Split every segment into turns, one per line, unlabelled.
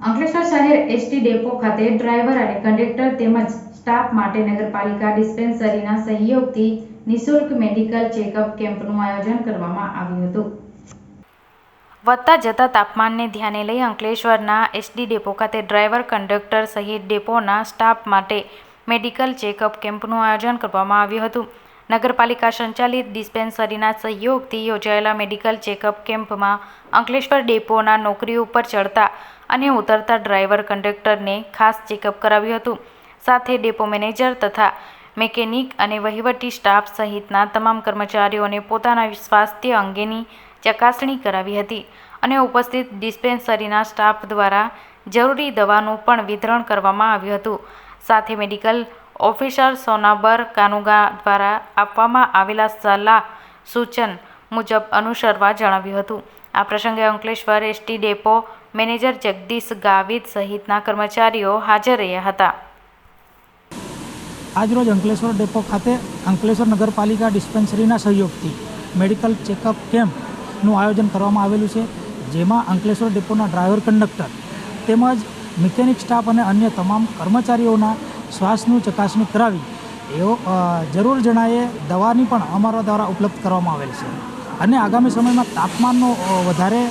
અંકલેશ્વર શહેર ST depot ખાતે driver અને કંડક્ટર તેમજ સ્ટાફ માટે નગરપાલિકા ડિસ્પેન્સરીના સહયોગથી નિઃશુલ્ક મેડિકલ ચેકઅપ કેમ્પનું આયોજન કરવામાં આવ્યું હતું. વધતા જતા તાપમાનને ધ્યાને લઈ અંકલેશ્વરના એસડી ડેપો ખાતે ડ્રાઈવર, કંડક્ટર સહિત ડેપોના સ્ટાફ માટે મેડિકલ ચેકઅપ કેમ્પનું આયોજન કરવામાં આવ્યું હતું. નગરપાલિકા સંચાલિત ડિસ્પેન્સરીના સહયોગથી યોજાયેલા મેડિકલ ચેકઅપ કેમ્પમાં અંકલેશ્વર ડેપોના નોકરી ઉપર ચડતા અને ઉતરતા ડ્રાઈવર કંડક્ટરને ખાસ ચેકઅપ કરાવ્યું હતું. સાથે ડેપો મેનેજર તથા મેકેનિક અને વહીવટી સ્ટાફ સહિતના તમામ કર્મચારીઓને પોતાના સ્વાસ્થ્ય અંગેની ચકાસણી કરાવી હતી અને ઉપસ્થિત ડિસ્પેન્સરીના સ્ટાફ દ્વારા જરૂરી દવાનું પણ વિતરણ કરવામાં આવ્યું હતું. સાથે મેડિકલ ઓફિસર સોનાબર કાનુગા દ્વારા આપવામાં આવેલા સલાહ સૂચન મુજબ અનુસરવા જણાવ્યું હતું. આ પ્રસંગે Ankleshwar ST depot manager Jagdish Gavit સહિતના કર્મચારીઓ હાજર રહ્યા હતા.
આજરોજ અંકલેશ્વર ડેપો ખાતે અંકલેશ્વર નગરપાલિકા ડિસ્પેન્સરીના સહયોગથી મેડિકલ ચેકઅપ કેમ્પનું આયોજન કરવામાં આવેલું છે, જેમાં અંકલેશ્વર ડેપોના ડ્રાઈવર કંડક્ટર તેમજ મિકેનિક સ્ટાફ અને અન્ય તમામ કર્મચારીઓના શ્વાસનું ચકાસણી કરાવી. એવો જરૂર જણાયે દવાની પણ અમારા દ્વારા ઉપલબ્ધ કરવામાં આવેલ છે. અને આગામી સમયમાં તાપમાનનો વધારે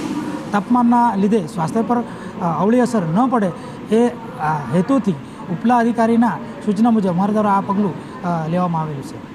તાપમાનના લીધે સ્વાસ્થ્ય પર અવળી અસર ન પડે એ હેતુથી ઉપલા અધિકારીના સૂચના મુજબ અમારા દ્વારા આ પગલું લેવામાં આવેલું છે.